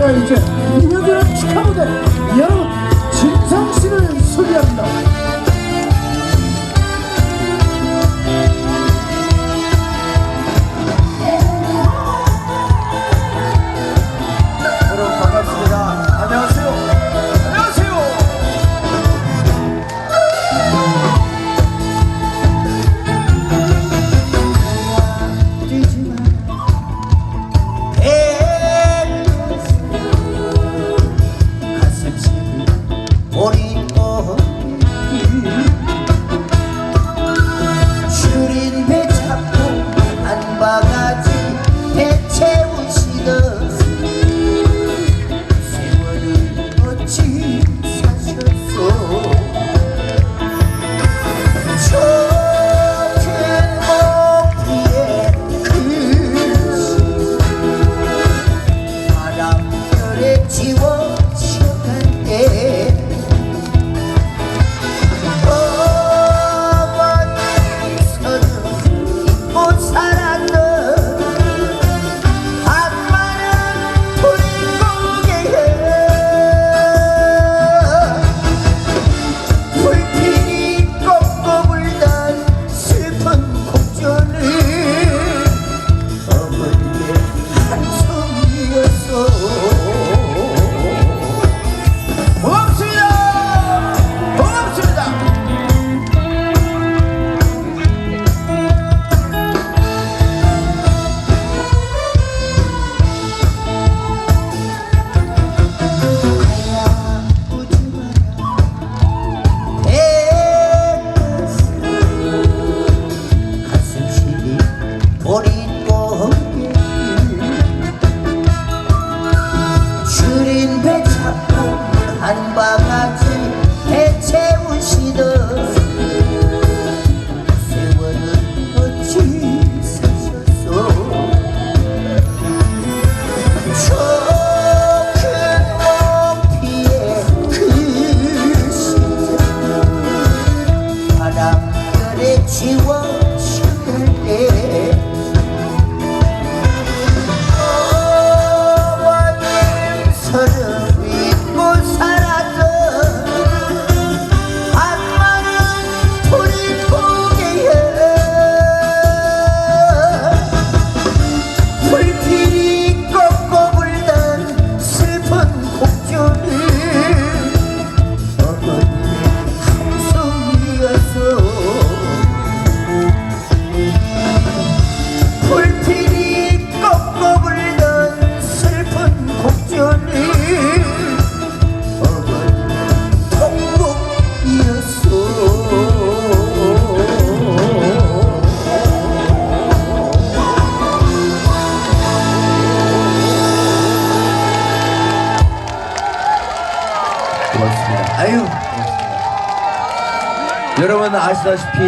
가요제 2년 고맙습니다. 아유, 고맙습니다. 여러분 아시다시피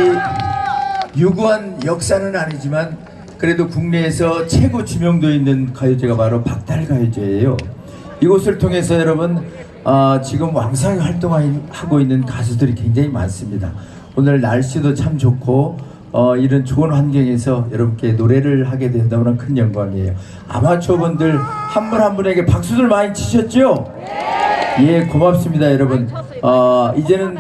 유구한 역사는 아니지만 그래도 국내에서 최고知名도 있는 가요제가 바로 박달 가요제예요. 이곳을 통해서 여러분 아, 지금 왕성히 활동하고 있는 가수들이 굉장히 많습니다. 오늘 날씨도 참 좋고 어, 이런 좋은 환경에서 여러분께 노래를 하게 된다면 큰 영광이에요. 아마추어 분들 한 분한 분에게 박수들 많이 치셨죠? 예, 고맙습니다, 여러분. 어, 이제는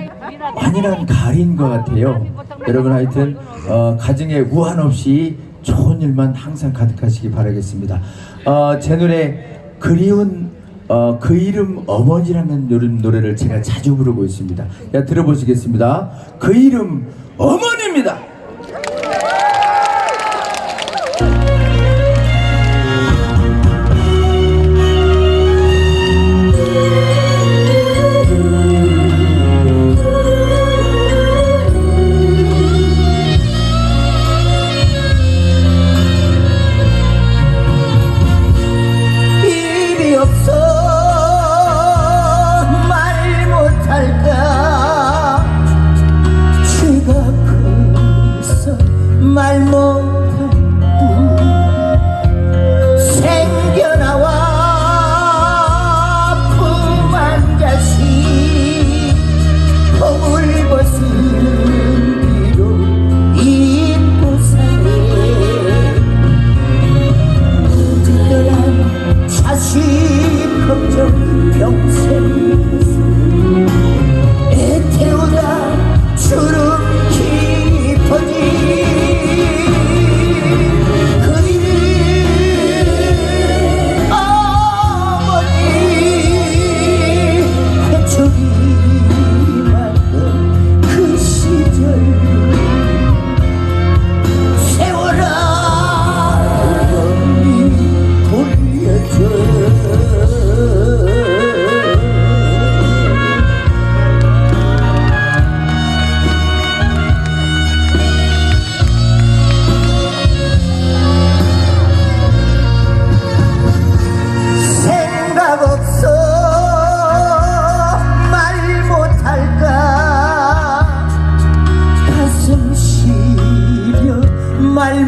완연한 가을인 것 같아요. 여러분 하여튼 어, 가정에 우한 없이 좋은 일만 항상 가득하시기 바라겠습니다. 어, 제 노래 그리운 어, 그 이름 어머니라는 노래, 노래를 제가 자주 부르고 있습니다. 야, 들어보시겠습니다. 그 이름 어머니입니다. 말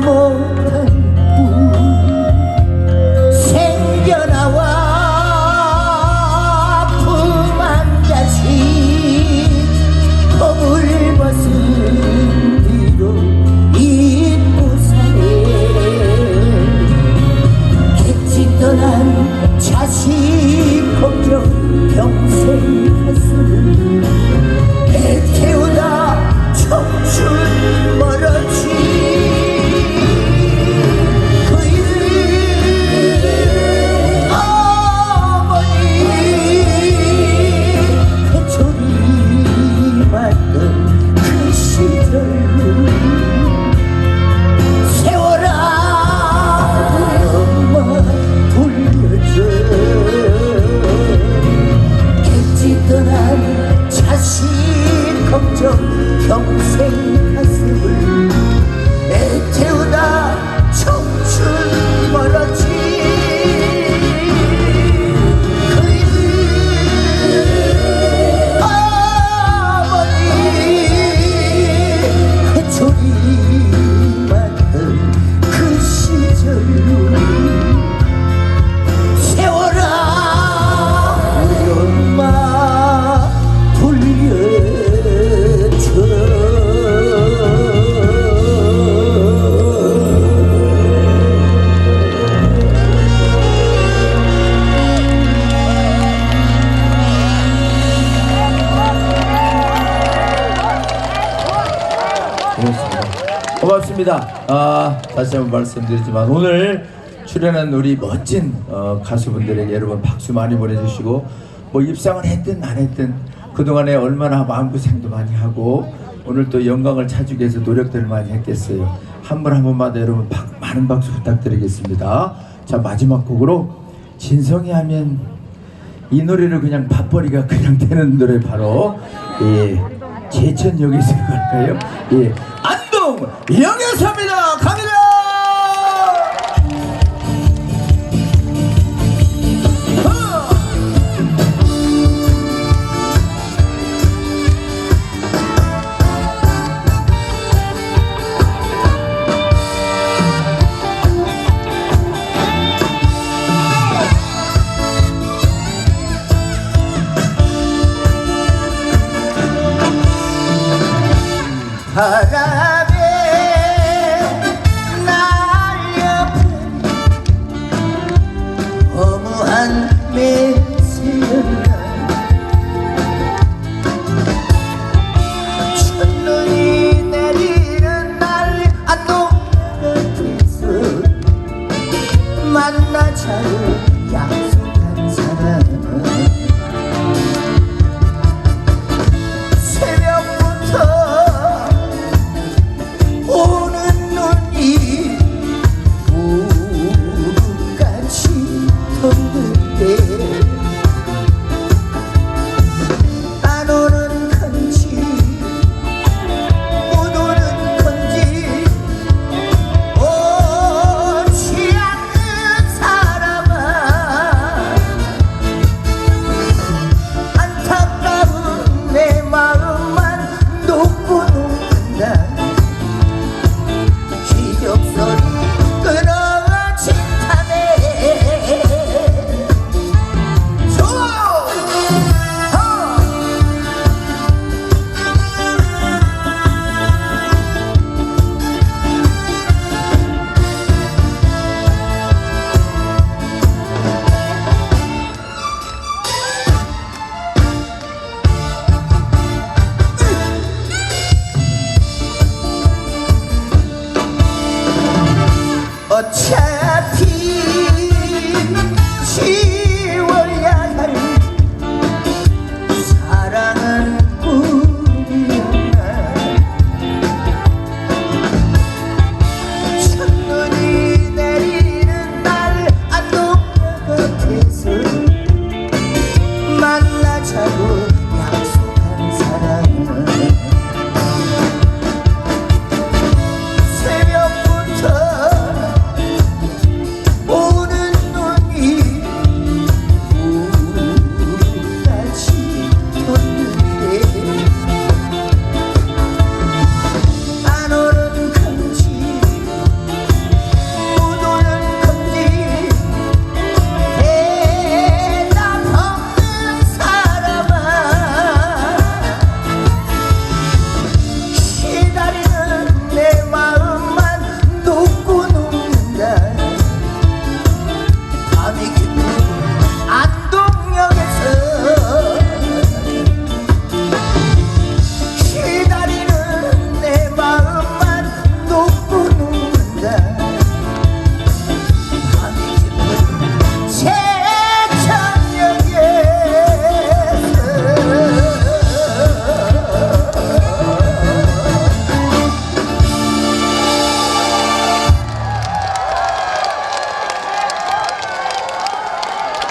고맙습니다. 아, 다시 한번 말씀드리지만 오늘 출연한 우리 멋진 어, 가수분들에게 여러분 박수 많이 보내주시고 뭐 입상을 했든 안 했든 그동안에 얼마나 마음고생도 많이 하고 오늘 또 영광을 찾기 위해서 노력들을 많이 했겠어요. 한 분 한 분마다 여러분 박, 많은 박수 부탁드리겠습니다. 자 마지막 곡으로 진성이 하면 이 노래를 그냥 밥벌이가 그냥 되는 노래 바로 예 제천 여기서 갈까요? 예 안동 영예사입니다. 갑니다. 바